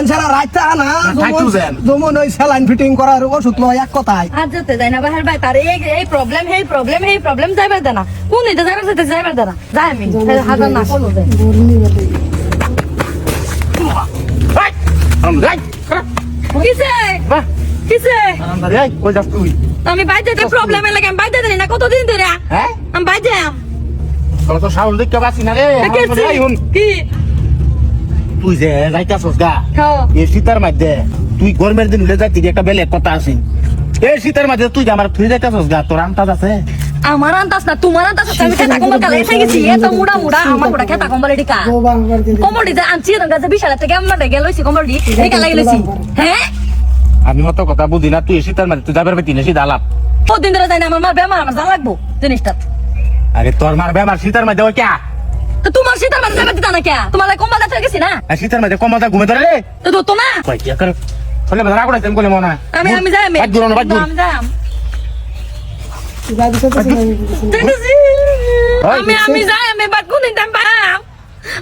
জ্ঞান ছাড়া রাখতে না। থাকতো যেন। যেমন ওই স্যালাইন ফিটিং করার ওষুধ লয় এক কথায়। আর যেতে দেয় না বাহার ভাই তার এই এই প্রবলেম এই প্রবলেম এই প্রবলেম যাইবার দেয় কোন দিতে যাইবার যেতে যাইবার দেয় যাই আমি হাজার না কোনো কিসে? কিসে? লাগে না কতদিন ধরে? হ্যাঁ? আমি বাইতে তোর তো সাহস দেখতে পাচ্ছি না রে, আমার হুন। কি? তুই যে যাইতাছস গা, খাও এই শীতের মধ্যে তুই গরমের দিন যাইতি একটা বেলেগ কথা আছে। এই শীতের মধ্যে তুই যে আমার তুই যাইতাছস গা তোর আন্তাজ আছে? আমার আন্তাস না তোমার আন্তাস আছে। আমি খেতা কম্বল কালে এসে গেছি এত মুড়া মুড়া আমার খেতা কম্বল এটি কা কম্বলটি যে আনছি এরকম কাছে বিশাল থেকে আমরা ডেকে লইছি কম্বলটি এই কালা গেলেছি হ্যাঁ? আমি মতো কথা বুঝি না তুই শীতের মধ্যে তুই যাবার পেতি না শীত আলাপ কতদিন ধরে যাই না আমার মার বেমার আমার যা লাগবো জিনিসটা। আরে তোর মার বেমার শীতের মধ্যে ওই ক্যা তো তোমার শীতের মাঝে যাবে দিতা না কে তোমার লাগে কম্বল দেখতে গেছি না? আর শীতের মধ্যে কম মাথা ঘুমে ধরে রে। তো ধরতো না কই কি করে ফলে বাজার আগুড়াইতে বলে মনে আমি আমি যাই আমি বাদ দূর। বাদ দূর। আমি যাই আমি আমি যাই আমি বাদ কোন দিন পাম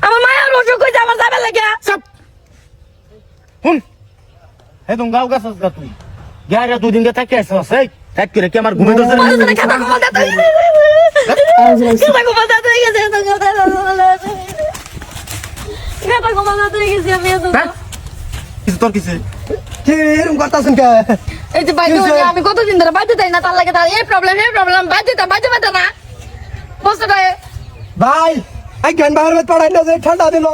আমার মায়ের অসুখ হয়েছে আমার যাবে লাগে। সব হুন হে তুমি গাও গাছ গা তুই। গাড়ি দুই দিন দিয়ে থাকি আসছ এই। থাক করে কি আমার ঘুমে ধরছে আমার জন্য খেতা কম্বল দেখতে খেতা কম্বল দেখতে গেছে খেতা কম্বল দেখতে গেছি আমি এত হ্যাঁ? কিছু তোর কিছু? এরকম করতেছেন কে? এই যে বাইরে আমি কতদিন ধরে বাইরে যাই না? তার লাগে তার এই প্রবলেম এই প্রবলেম বাইরে তা বাইরে বাইরে না পারে? ভাই এই জ্ঞান বাহার মধ্যে পড়াই না যে ঠান্ডা দিল।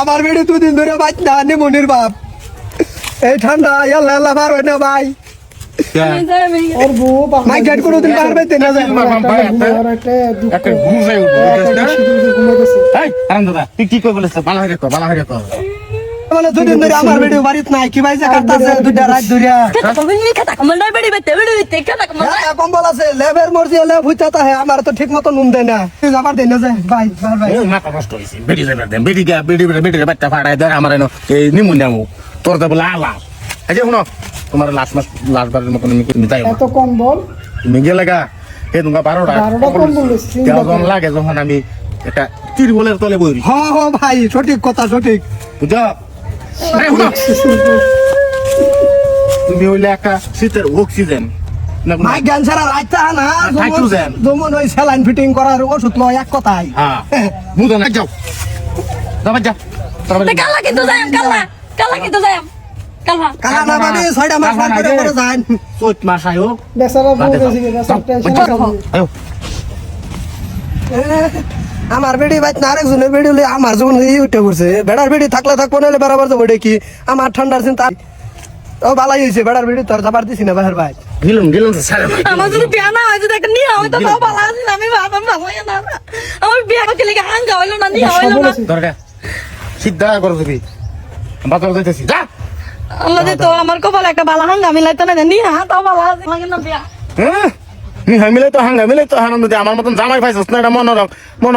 আমার বেড়ে দুদিন ধরে বাঁচ না নিমনির বাপ। এই ঠান্ডা ইয়াল্লা আল্লাহ বার হয় না ভাই। আমি যাই আমি মাই গেট করে দিন বাহার মধ্যে না যায় একটা ঘুমে এই আরাম দাদা তুই কি কই বলেছ বালা হয়ে কর বালা হয়ে কর মানে দুদিন ধরে আমার বেড়ে বাড়িত নাই কি ভাই কাটতাছে দুইটা রাত ধরিয়া। কম্বল নাই। হ্যাঁ, কম্বল আছে লেবের মর্জি লেব হইতা হে আমার তো ঠিক মতো নুন দেয় না। যাবার দেয় না যায় ভাই এই মাথা নষ্ট হইছে বেডি যাবে দেন বেডি গা বেডি বেডি বেডি বাচ্চা ফাড়াই দেয় আমার এনো এই নিমুনিয়া মু তোর দে বলে আলা এই যে শুনো তোমার লাস্ট মাস লাস্ট বারের মতন তুমি যাই এত কম্বল? তুমি গেলে গা হে তুমি বারোটা কম্বল লাগে যখন আমি একটা তিরবলের তলে বই। হ হ ভাই সঠিক কথা সঠিক। তুমি হইলে একটা শীতের অক্সিজেন না কোনো- মাই জ্ঞান ছাড়া না। থাকতো যেন। যেমন ওই স্যালাইন ফিটিং করার ওষুধ লয় এক কথায়। হ্যাঁ। বুঝো না যাও। যাও যা। কালা কিন্তু যাই কালা কালা কিন্তু যাই কালা কালা না আমার বেড়ি বাইত না আরেকজনের বেড়ি হলে আমার যখন ই উঠে পড়ছে। বেড়ার বেড়ি থাকলে থাকব নাহলে বেড়াবার যাব কি? আমার ঠান্ডার চিন্তা ও বালাই হয়েছে বেড়ার বেড়ি তোর যাবার দিছি না বাহার ভাই। গেলুম গেলুম স্যার। আমার যদি বিয়া না হয় যদি একটা নিয়ে হয় তো তাও আছে আমি ভাবলাম ভালো না আমার বিয়া করতে লেগে হাঙ্গা হইল না নিয়ে হইল না। ধরে সিদ্ধা করে দিবি বাজার যাইতেছি যা। আল্লাহ দে তো আমার কপালে একটা ভালো হাঙ্গা মিলাইতো না নিয়ে হা তাও ভালো আছে লাগে না বিয়া। হ্যাঁ? মিলে তো হাঙ্গা মিলে তো হাঙ্গা আমার মতন জামাই পাইছিস না এটা মনোরম। মন